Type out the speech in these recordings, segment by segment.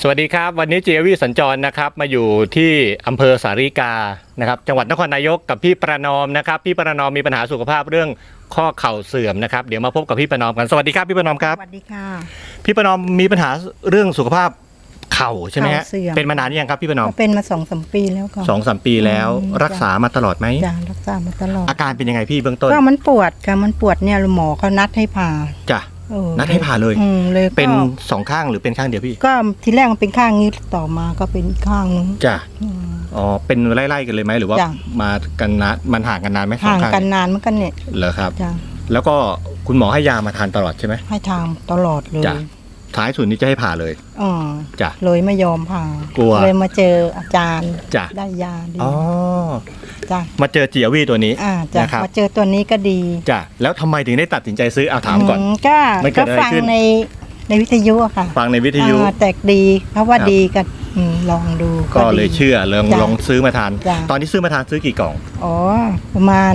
สวัสดีครับ วันนี้เจวีสัญจรนะครับมาอยู่ที่อำเภอสาริกานะครับจังหวัดนครนายกกับพี่ประนอมนะครับ พี่ประนอมมีปัญหาสุขภาพเรื่องข้อเข่าเสื่อมนะครับเดี๋ยวมาพบกับพี่ประนอมกันสวัสดีครับพี่ประนอมครับสวัสดีค่ะ พี่ประนอมมีปัญหาเรื่องสุขภาพเข่าใช่ไหมฮะเข่าเสื่อม เป็นมานานยังครับพี่ประนอมก็เป็นมาสองสามปีแล้วก็สองสามปีแล้วอืม รักษามาตลอดไหมจ้ะรักษามาตลอดอาการเป็นยังไงพี่เบื้องต้นก็มันปวดค่ะมันปวดเนี่ยหมอเขานัดให้ผ่า จ้ะ เออนัดให้ผ่าเลย อืมเลยก็เป็นสองข้างหรือเป็นข้างเดียวพี่ก็ทีแรกมันเป็นข้างนี้ต่อมาก็เป็นอีกข้างนึง จ้ะอืมอ๋อเป็นไล่ๆกันเลยไหมหรือว่าจ้ะ มากันนานมันห่างกันนานไหมสอห่างข้างกันนานเหมือนกันเนี่ยเหรอครับ จ้ะแล้วก็คุณหมอให้ยามาทานตลอดใช่ไหม ให้ทางตลอดเลย จ้ะ ท้ายสุดนี้จะให้ผ่าเลย อ๋อจ้ะเลยไม่ยอมผ่ากลัวเลยมาเจออาจารย์จ้ะ ได้ยาดีอ๋อ จ้ะมาเจอจียวีตัวนี้ อ่าจ้ะนะครับ มาเจอตัวนี้ก็ดีจ้ะแล้วทำไมถึงได้ตัดสินใจซื้อเอาถามก่อน มก็มันเกิก็ดอะไรฟังขึ้น ในในวิทยุอะค่ะฟังในวิทยุ อ่าแต่ดีเพราะว่าครับ ดีก็อืมลองดูก็เลยดีเชื่อลองจ้ะลองซื้อมาทาน จ้ะ ตอนที่ซื้อมาทานซื้อกี่กล่อง อ๋อ ประมาณ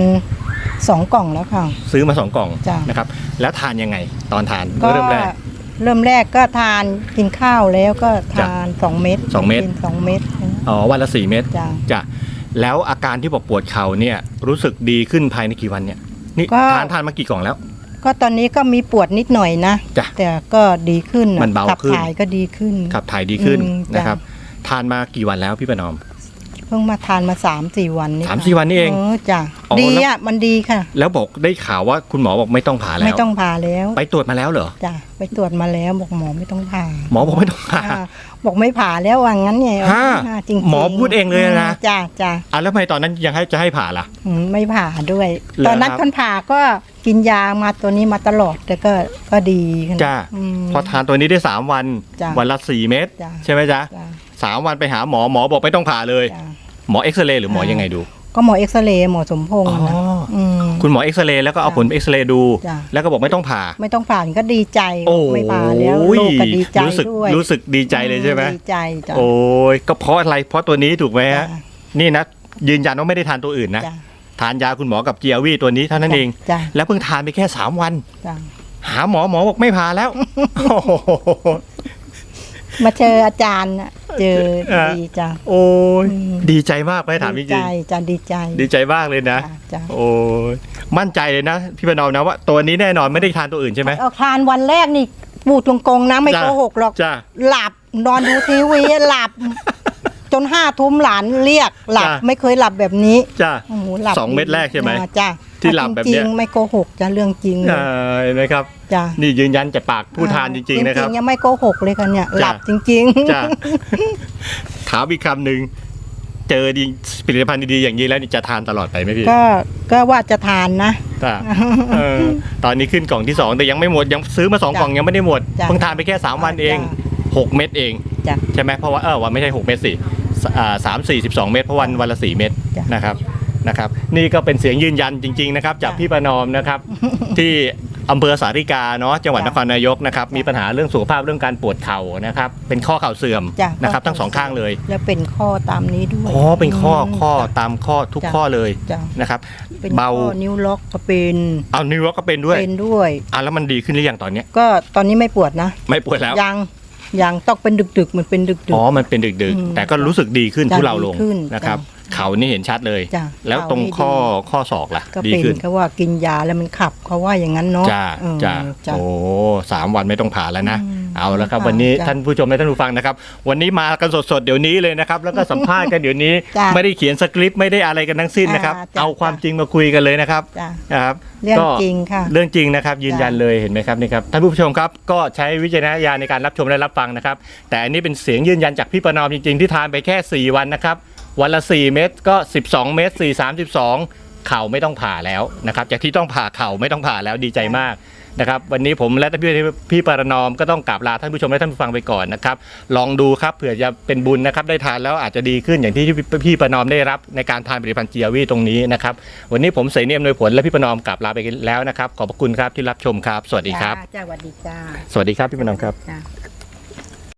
สองกล่องแล้วค่ะ ซื้อมาสองกล่องจ้ะ นะครับ แล้วทานยังไง ตอนทานก็เริ่มแรก เริ่มแรกก็ทานกินข้าวแล้วก็ทานสองเม็ดสองเม็ด กินสองเม็ด อ๋อวันละสี่เม็ดจ้ะ จ้ะแล้วอาการที่บอกปวดเข่าเนี่ยรู้สึกดีขึ้นภายในกี่วันเนี่ยนี่ก็ ทานทานมากี่กล่องแล้ว ก็ตอนนี้ก็มีปวดนิดหน่อยนะจ้ะแต่ก็ดีขึ้นอะมันเบาขัขึ้น ถ่ายก็ดีขึ้น ขับถ่ายดีขึ้นอืมจ้ะ นะครับ ทานมากี่วันแล้วพี่ประนอมเพิ่งมาทานมาสามสี่วันนี่สามค่ะสี่วันนี่เอง เออจ้ะอ๋อดีแล้ว อะมันดีค่ะ แล้วบอกได้ข่าวว่าคุณหมอบอกไม่ต้องผ่าแล้ว ไม่ต้องผ่าแล้วไปตรวจมาแล้วเหรอ จ้ะไปตรวจมาแล้วบอกหมอไม่ต้องผ่าหมอบอกไม่ต้องผ่า อ่าบอกไม่ผ่าแล้วว่างั้นไงฮะอ่าจริงๆหมอพูดเองเลยนะ จ้ะจ้ะอะแล้วทำไมตอนนั้นยังให้จะให้ผ่าล่ะ อืมไม่ผ่าด้วย เหรอตอนนั้นครับ คนผ่าก็กินยามาตัวนี้มาตลอดแต่ก็ก็ดีขึ้นจ้าอืม พอทานตัวนี้ได้3วัน จ้ะวันละ4เม็ดจ้ะใช่ไหมจ๊ะจ้ะ สามวันไปหาหมอหมอบอกไม่ต้องผ่าเลย จ้ะ หมอเอ็กซเรย์หรือหมออ่ายัยังไงดู ก็หมอเอ็กซเรย์หมอสมพงษ์อ๋อนะมคุณหมอเอ็กซเรย์แล้วก็เอาจ้ะผลเอ็กซเรย์ดู จ้ะ แล้วก็บอกไม่ต้องผ่า ไม่ต้องผ่าก็ดีใจโอ้ไม่ผ่าแล้วยลูกก็ดีใจรู้สึกด้วยรู้สึกดีใจเลยใช่ไหม ดีใจจ้ะ โอ้ยก็เพราะอะไรเพราะตัวนี้ถูกไหมจ้ะฮะนี่นะยืนยันว่าไม่ได้ทานตัวอื่นนะจ้ะ ทานยาคุณหมอกับเจียวีตัวนี้เท่านั้นเอง จ้ะ แล้วเพิ่งทานไปแค่ 3 วัน จ้ะหาหมอหมอบอกไม่ผ่าแล้วโอ้โห มาเจออาจารย์น่ะเจออะดีจ้ะ โอ้ยอืม ดีใจมากไหมถามจดีริใจงจ้ะดีใจๆดีใจมากเลยนะ จ้ะจ้ะโอ้ยมั่นใจเลยนะ พี่ประนอมนะว่าตัวนี้แน่นอนไม่ได้ทานตัวอื่นใช่ไหม เอาทานวันแรกนี่พูดตรงๆนะไม่จ้ะโกหกหรอกจ้าหลับนอนดูทีวีหลับ จนห้าทุ่มหลานเรียกหลับจ้ะ ไม่เคยหลับแบบนี้จ้า โอ้โหหลับสองเม็ดแรกใช่ไหม อ่าจ้ะ ที่หลับแบบเนี้ยจริงๆไม่โกหกจ้ะเรื่องจริงเลยเห็นไหมครับจ้ะนี่ยืนยันจากปากผู้ทานจริง ๆนะครับยังไม่โกหกเลยค่ะเนี่ยจ้ะหลับจริง จ้าถามอีกคำหนึ่งเจอดีผลิตภัณฑ์ดีๆอย่างนี้แล้วนี่จะทานตลอดไปไหมพี่ก็ก็ว่าจะทานนะ จ้าเออตอนนี้ขึ้นกล่องที่สองแต่ยังไม่หมดยังซื้อมาสองจ้ะกล่องยังไม่ได้หมดจ้ะเพิ่งทานไปแค่สามวันเองจ้ะหกเม็ดเอง จ้ะ ใช่ไหมเพราะว่าเออวันไม่ใช่หกเม็ดสิสอ่าสามสี่สิบสองเม็ดเพราะวันวันละสี่เม็ดจ้ะ นะครับ นะครับนี่ก็เป็นเสียงยืนยันจริงๆนะครับจากจ้ะพี่ประนอมนะครับ ที่อำเภอสาริกาเนาะจังหวัดนจ้ะครนายกนะครับมีปัญหาเรื่องสุขภาพเรื่องการปวดเข่านะครับเป็นข้อเข่าเสื่อมจ้ะนะครับข้อทั้งสองข้างเลยแล้วเป็นข้อตามนี้ด้วยอ๋อเป็นข้อมข้อจ้ะตามข้อทุกจ้ะข้อเลยจ้ะนะครับ เป็นเบา ข้อนิ้วล็อกก็เป็นเอานิวก็เป็นด้วยเป็นด้วย อะแล้วมันดีขึ้นหรือยังตอนเนี้ยก็ตอนนี้ไม่ปวดนะ ไม่ปวดแล้ว ยัง ยังต้องเป็นดึกๆเหมือนเป็นดึกอ๋อ มันเป็นดึกอืมๆ แต่ก็รู้สึกดีขึ้นจ้ะทุเราลงดีขึ้นนะครับ จ้ะเขานี่เห็นชัดเลย จ้ะแล้วตรงเขานี่ข้อดี ข้อศอกล่ะๆก็ดีเป็นขึ้นเขาว่ากินยาแล้วมันขับเขาว่าอย่างนั้นเนาะจ้าเออจ้าจ้ะ โอ้สามวันไม่ต้องผ่าแล้วนะ อืม เอาแล้วครับไม่ผ่าวันนี้จ้ะท่านผู้ชมและท่านผู้ฟังนะครับ วันนี้มากันสดๆเดี๋ยวนี้เลยนะครับ แล้วก็สัมภาษณ์กันเดี๋ยวนี้ จ้ะไม่ได้เขียนสคริปต์ไม่ได้อะไรกันทั้งสิ้นนะครับ อ่าจ้ะเอาความจริงมาคุยกันเลยนะครับจ้ะ นะครับเรื่องก็ จริงค่ะ เรื่องจริงนะครับยืนยันเลยเห็นไหมครับนี่ครับท่านผู้ชมครับก็ใช้วิจารณญาณในการรับชมและรับฟังนะครับ แต่อันนี้เป็นเสียงยืนยันจากพี่ประนอมจริงๆ ที่ทานไปแค่ 4 วันนะครับ วันละ 4 เม็ดก็ 12 เม็ด4 32 เข่าไม่ต้องผ่าแล้วนะครับจากที่ต้องผ่าเข่าไม่ต้องผ่าแล้วดีใจมาก นะครับวันนี้ผมและพี่พี่ประนอมก็ต้องกราบลาท่านผู้ชมและท่านผู้ฟังไปก่อนนะครับลองดูครับเผื่อจะเป็นบุญนะครับได้ทานแล้วอาจจะดีขึ้นอย่างที่พี่ประนอมได้รับในการทานผลิตภัณฑ์เจียวีตรงนี้นะครับวันนี้ผมเสนียมโดยผลและพี่ประนอมกราบลาไปแล้วนะครับขอบพระคุณครับที่รับชมครับ สวัสดีครับ จ้าจ้าสวัสดีจ้า สวัสดีครับพี่ประนอมครับ จ้า